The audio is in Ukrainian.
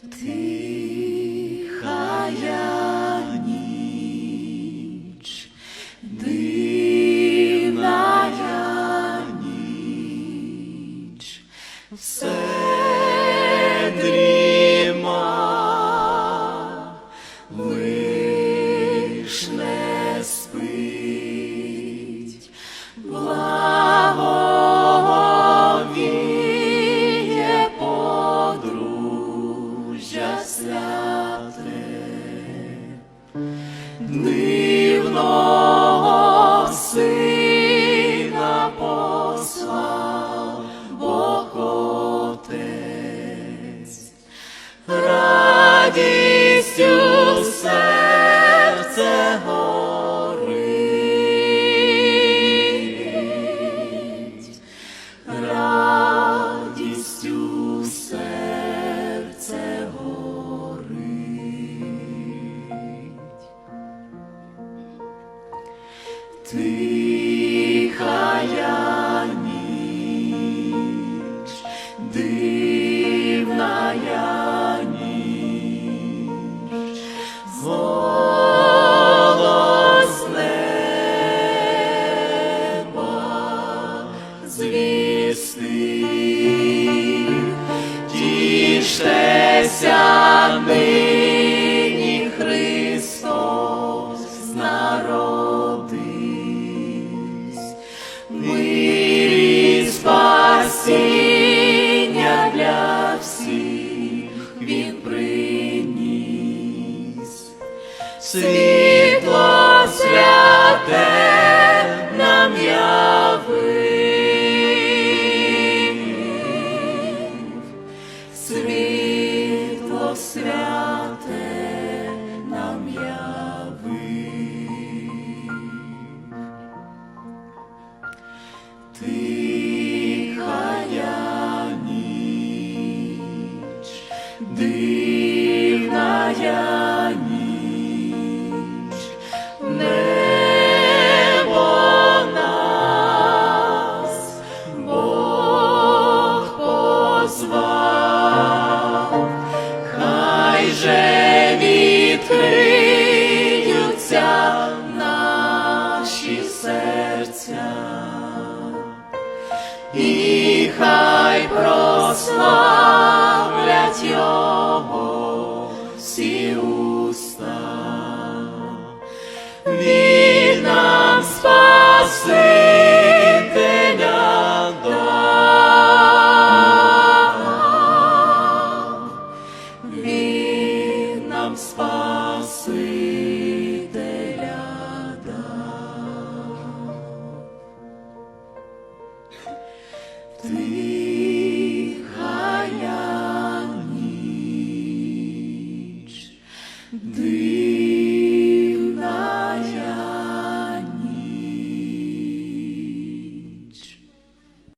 Тихая ніч, дивная ніч, все дріма, лиш дивного Тихая ніч, звістив, тіштеся нині спасіння для всіх він приніс. Світло святе нам явив. Світло святе нам явив. Тихая дивная ніч, небо нас Бог позвав, хай же відкриються наші серця. І хай славлять Його всі уста. Він нам Спасителя дав. Він нам Спасителя дав. Ти